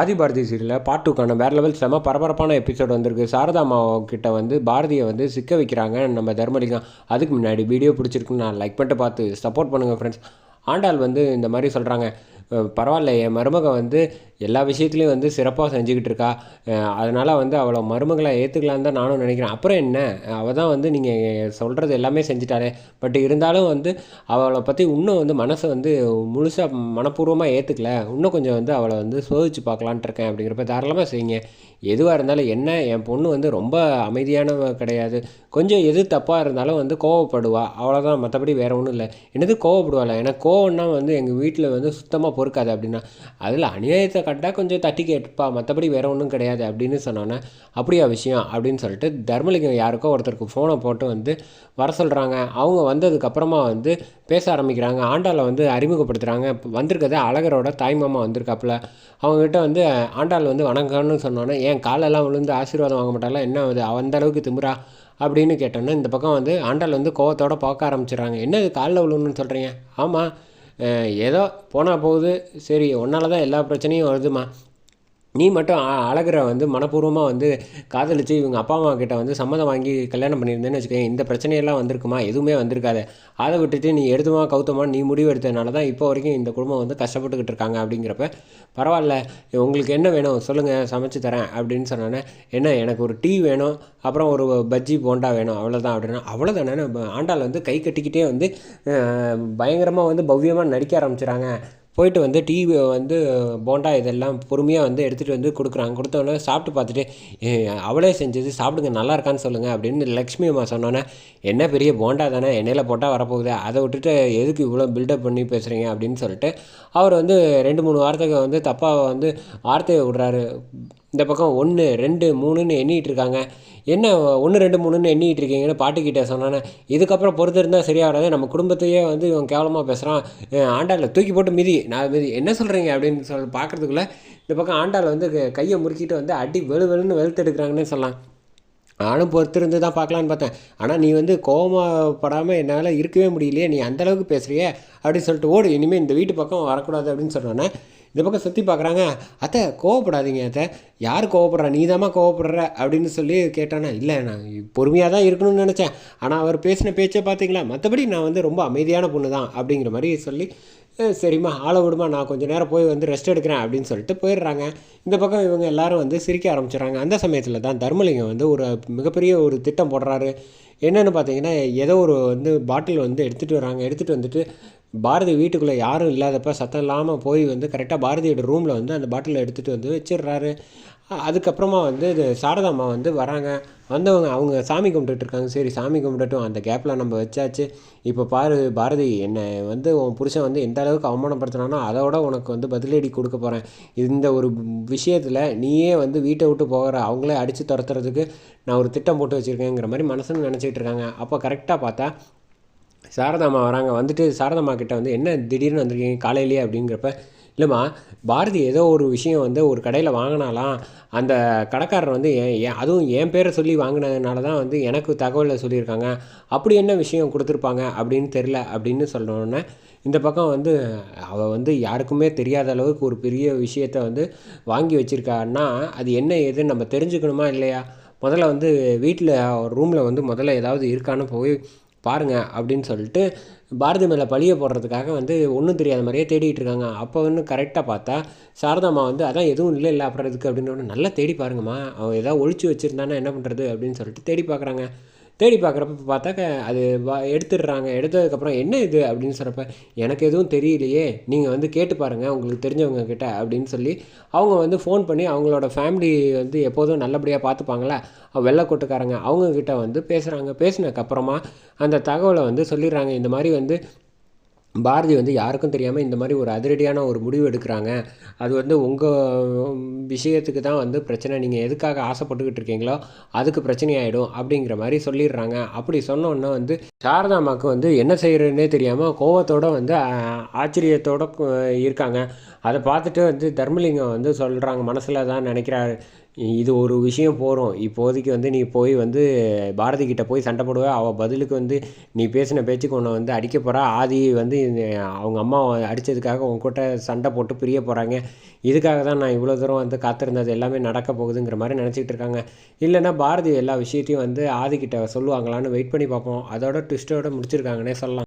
ஆதிபாரதி சீரியலில் பார்ட் டூக்கான வேறு லெவல் செம பரபரப்பான எபிசோட் வந்திருக்கு. சாரதா கிட்ட வந்து பாரதியை வந்து சிக்க வைக்கிறாங்க நம்ம தர்மலிங்கம். அதுக்கு முன்னாடி வீடியோ பிடிச்சிருக்குன்னு நான் லைக் பண்ணிட்டு பார்த்து சப்போர்ட் பண்ணுங்கள் ஃப்ரெண்ட்ஸ் ஆண்டாள் வந்து இந்த மாதிரி சொல்கிறாங்க பரவாயில்ல என் மருமக வந்து எல்லா விஷயத்துலையும் வந்து சிறப்பாக செஞ்சுக்கிட்டு இருக்கா. அதனால் வந்து அவளை மருமகளை ஏற்றுக்கலான்னு தான் நானும் நினைக்கிறேன். அப்புறம் என்ன? அவள் தான் வந்து நீங்கள் சொல்கிறது எல்லாமே செஞ்சிட்டாலே. பட் இருந்தாலும் வந்து அவளை பற்றி இன்னும் வந்து மனசை வந்து முழுசாக மனப்பூர்வமாக ஏற்றுக்கல இன்னும் கொஞ்சம் வந்து அவளை வந்து சோதிச்சு பார்க்கலான்ட்டு இருக்கேன் அப்படிங்கிறப்ப தாராளமாக செய்யுங்க. எதுவாக இருந்தாலும் என்ன? என் பொண்ணு வந்து ரொம்ப அமைதியானவ கிடையாது. கொஞ்சம் எது தப்பாக இருந்தாலும் வந்து கோவப்படுவா. அவ்வளோதான் மற்றபடி வேறு ஒன்றும் இல்லை. என்னது கோவப்படுவாள்? ஏன்னா கோவம்னா வந்து எங்கள் வீட்டில் வந்து சுத்தமாக பொறுக்காது அப்படின்னா. அதில் அநியாயத்தை கட்டால் கொஞ்சம் தட்டி கேட்பா மற்றபடி வேறு ஒன்றும் கிடையாது அப்படின்னு சொன்னோன்னே அப்படியா விஷயம்? அப்படின்னு சொல்லிட்டு தர்மலிங்கம் யாருக்கோ ஒருத்தருக்கு ஃபோனை போட்டு வந்து வர சொல்கிறாங்க அவங்க வந்ததுக்கப்புறமா வந்து பேச ஆரம்பிக்கிறாங்க. ஆண்டாளை வந்து அறிமுகப்படுத்துகிறாங்க வந்திருக்கிறது அழகரோட தாய்மாமா வந்திருக்காப்புல. அவங்ககிட்ட வந்து ஆண்டாள் வந்து வணக்கம்னு சொன்னோன்னே ஏன் காலெல்லாம் விழுந்து ஆசீர்வாதம் வாங்க மாட்டாங்களா என்ன அது அந்த அளவுக்கு திமுறா அப்படின்னு கேட்டோன்னே இந்த பக்கம் வந்து ஆண்டாள் வந்து கோவத்தோடு பார்க்க ஆரம்பிச்சிடுறாங்க. என்ன இது காலில் விழுணுன்னு சொல்கிறீங்க ஆமாம் ஏதோ போனால் போகுது. சரி உன்னால் தான் எல்லா பிரச்சனையும் வருதுமா நீ மட்டும் அழகரை வந்து மனப்பூர்வமாக வந்து காதலிச்சு இவங்க அப்பா அம்மா கிட்ட வந்து சம்மதம் வாங்கி கல்யாணம் பண்ணியிருந்தேன்னு வச்சுக்கோங்க இந்த பிரச்சனையெல்லாம் வந்திருக்குமா? எதுவுமே வந்திருக்காது. அதை விட்டுட்டு நீ எடுத்துமா கௌத்தமா நீ முடிவு எடுத்ததுனால தான் இப்போ வரைக்கும் இந்த குடும்பம் வந்து கஷ்டப்பட்டுக்கிட்டு இருக்காங்க அப்படிங்கிறப்ப பரவாயில்ல உங்களுக்கு என்ன வேணும் சொல்லுங்கள் சமைச்சு தரேன் அப்படின்னு சொன்னோன்னே என்ன எனக்கு ஒரு டீ வேணும் அப்புறம் ஒரு பஜ்ஜி போண்டா வேணும் அவ்வளோதான் அப்படின்னா அவ்வளோதானே ஆண்டாள் வந்து கை கட்டிக்கிட்டே வந்து பயங்கரமாக வந்து பவ்யமாக நடிக்க ஆரம்பிச்சிடாங்க போயிட்டு வந்து டீ வந்து போண்டா இதெல்லாம் பொறுமையாக வந்து எடுத்துகிட்டு வந்து கொடுக்குறாங்க. கொடுத்தோன்னே சாப்பிட்டு பார்த்துட்டு அவளே செஞ்சது சாப்பிடுங்க நல்லா இருக்கான்னு சொல்லுங்கள் அப்படின்னு லக்ஷ்மி அம்மா சொன்னோன்னே என்ன பெரிய போண்டா தானே எண்ணெயில் போட்டால் வரப்போகுது அதை விட்டுட்டு எதுக்கு இவ்வளோ பில்டப் பண்ணி பேசுகிறீங்க அப்படின்னு சொல்லிட்டு அவர் வந்து ரெண்டு மூணு வாரத்துக்கு வந்து தப்பாக வந்து வார்த்தையை விடுறாரு. இந்த பக்கம் ஒன்று ரெண்டு மூணுன்னு எண்ணிகிட்டு இருக்காங்க என்ன ஒன்று ரெண்டு மூணுன்னு எண்ணிகிட்டு இருக்கீங்கன்னு பாட்டுக்கிட்ட சொன்னானே. இதுக்கப்புறம் பொறுத்து இருந்தால் சரியாக வராது நம்ம குடும்பத்தையே வந்து இவன் கேவலமாக பேசுகிறான் ஆண்டாளில் தூக்கி போட்டு மிதி. நான் மிதி. என்ன சொல்கிறீங்க அப்படின்னு சொல் பார்க்குறதுக்குள்ளே இந்த பக்கம் ஆண்டாள் வந்து கையை முறுக்கிட்டு வந்து அடி வெளு வெளுன்னு வெளுத்து எடுக்கிறாங்கன்னு சொல்லலாம். நானும் பொறுத்திருந்து தான் பார்க்கலான்னு பார்த்தேன். ஆனால் நீ வந்து கோவப்படாமல் என்னால் இருக்கவே முடியலையே நீ அந்தளவுக்கு பேசுகிறியே அப்படின்னு சொல்லிட்டு ஓடு இனிமேல் இந்த வீட்டு பக்கம் வரக்கூடாது அப்படின்னு சொன்னோன்னே இந்த பக்கம் சுற்றி பார்க்குறாங்க. அத்தை கோவப்படாதீங்க அத்தை. யார் கோவப்படுறா? நீ தாம்மா கோவப்படுற அப்படின்னு சொல்லி கேட்டானா இல்லை நான் பொறுமையாக தான் இருக்கணும்னு நினச்சேன். ஆனால் அவர் பேசின பேச்சை பார்த்தீங்களா? மற்றபடி நான் வந்து ரொம்ப அமைதியான பொண்ணு தான் அப்படிங்கிற மாதிரி சொல்லி சரிம்மா ஆளை விடுமா நான் கொஞ்சம் நேரம் போய் வந்து ரெஸ்ட் எடுக்கிறேன் அப்படின்னு சொல்லிட்டு போயிடுறாங்க. இந்த பக்கம் இவங்க எல்லாரும் வந்து சிரிக்க ஆரம்பிச்சிடுறாங்க அந்த சமயத்தில் தான் தர்மலிங்கம் வந்து ஒரு மிகப்பெரிய ஒரு திட்டம் போடுறாரு. என்னென்னு பார்த்தீங்கன்னா ஏதோ ஒரு வந்து பாட்டில் வந்து எடுத்துகிட்டு வராங்க. எடுத்துகிட்டு வந்துட்டு பாரதி வீட்டுக்குள்ளே யாரும் இல்லாதப்ப சத்தம் இல்லாமல் போய் வந்து கரெக்டாக பாரதியோட ரூமில் வந்து அந்த பாட்டிலை எடுத்துகிட்டு வந்து வச்சிடுறாரு. அதுக்கப்புறமா வந்து இது சாரதாம்மா வந்து வராங்க. வந்தவங்க அவங்க சாமி கும்பிட்டுட்டு இருக்காங்க. சரி சாமி கும்பிட்டுட்டும் அந்த கேப்பில் நம்ம வச்சாச்சு. இப்போ பாரு பாரதி என்னை வந்து உன் புருஷன் வந்து எந்த அளவுக்கு அவமானப்படுத்தினானோ அதோட உனக்கு வந்து பதிலடி கொடுக்க போகிறேன் இந்த ஒரு விஷயத்தில் நீயே வந்து வீட்டை விட்டு போகிற அவங்களே அடித்து துரத்துறதுக்கு நான் ஒரு திட்டம் போட்டு வச்சுருக்கேங்கிற மாதிரி மனசுன்னு நினச்சிட்டு இருக்காங்க. அப்போ கரெக்டாக பார்த்தா சாரதாம்மா வராங்க. வந்துட்டு சாரதாம்மா கிட்ட வந்து என்ன திடீர்னு வந்திருக்கீங்க? காலையிலேயே? அப்படிங்கிறப்ப இல்லைம்மா பாரதி ஏதோ ஒரு விஷயம் வந்து ஒரு கடையில் வாங்கினாலாம் அந்த கடைக்காரர் வந்து ஏன் அதுவும் என் பேரை சொல்லி வாங்கினதுனால தான் வந்து எனக்கு தகவலை சொல்லியிருக்காங்க. அப்படி என்ன விஷயம் கொடுத்துருப்பாங்க அப்படின்னு தெரில அப்படின்னு சொன்னோன்னே இந்த பக்கம் வந்து அவள் வந்து யாருக்குமே தெரியாத அளவுக்கு ஒரு பெரிய விஷயத்த வந்து வாங்கி வச்சுருக்கான்னா அது என்ன ஏதுன்னு நம்ம தெரிஞ்சுக்கணுமா இல்லையா? முதல்ல வந்து வீட்டில் ரூமில் வந்து முதல்ல ஏதாவது இருக்கான்னு போய் பாருங்கள் அப்படின்னு சொல்லிட்டு பாரதி மேலே பழிய போடுறதுக்காக வந்து ஒன்றும் தெரியாத மாதிரியே தேடிட்டு இருக்காங்க. அப்போ வந்து கரெக்டாக பார்த்தா சாரதாம்மா வந்து அதான் எதுவும் இல்லை இல்லை அப்புறம் இதுக்கு அப்படின்னு நல்லா தேடி பாருங்கம்மா. அவன் ஏதாவது ஒழிச்சு வச்சுருந்தானா என்ன பண்ணுறது அப்படின்னு சொல்லிட்டு தேடி பார்க்குறாங்க தேடி பார்க்குறப்ப பார்த்தாக்க அது எடுத்துடுறாங்க. எடுத்ததுக்கப்புறம் என்ன இது அப்படின்னு சொல்கிறப்ப எனக்கு எதுவும் தெரியலையே. நீங்கள் வந்து கேட்டு பாருங்கள் உங்களுக்கு தெரிஞ்சவங்க கிட்ட அப்படின்னு சொல்லி அவங்க வந்து ஃபோன் பண்ணி அவங்களோட ஃபேமிலி வந்து எப்போதும் நல்லபடியாக பார்த்துப்பாங்களா? வெள்ளக்கோட்டுக்காரங்க அவங்கக்கிட்ட வந்து பேசுகிறாங்க பேசினதுக்கப்புறமா அந்த தகவலை வந்து சொல்லிடுறாங்க. இந்த மாதிரி வந்து பாரதி வந்து யாருக்கும் தெரியாமல் இந்த மாதிரி ஒரு அதிரடியான ஒரு முடிவு எடுக்கிறாங்க. அது வந்து உங்கள் விஷயத்துக்கு தான் வந்து பிரச்சனை. நீங்கள் எதுக்காக ஆசைப்பட்டுக்கிட்டு இருக்கீங்களோ அதுக்கு பிரச்சனையாயிடும் அப்படிங்கிற மாதிரி சொல்லிடுறாங்க. அப்படி சொன்னோன்னா வந்து சாரதாமாவுக்கு வந்து என்ன செய்கிறதுனே தெரியாமல் கோவத்தோடு வந்து ஆச்சரியத்தோடு இருக்காங்க. அதை பார்த்துட்டு வந்து தர்மலிங்கம் வந்து சொல்கிறாங்க மனசில் தான் நினைக்கிறாரு. இது ஒரு விஷயம் போகிறோம் இப்போதைக்கு வந்து நீ போய் வந்து பாரதி கிட்டே போய் சண்டை போடுவ. அவள் பதிலுக்கு வந்து நீ பேசின பேச்சுக்கு உன்னை வந்து அடிக்க போகிறா ஆதி வந்து அவங்க அம்மா அடித்ததுக்காக உங்ககிட்ட சண்டை போட்டு பிரிய போகிறாங்க இதுக்காக தான் நான் இவ்வளோ தூரம் வந்து காத்திருந்தது எல்லாமே நடக்க போகுதுங்கிற மாதிரி நினச்சிக்கிட்டு இருக்காங்க. இல்லைன்னா பாரதி எல்லா விஷயத்தையும் வந்து ஆதிக்கிட்ட சொல்லுவாங்களான்னு வெயிட் பண்ணி பார்ப்போம். அதோட ட்விஸ்ட்டோட முடிச்சிருக்காங்கன்னே சொல்லலாம்.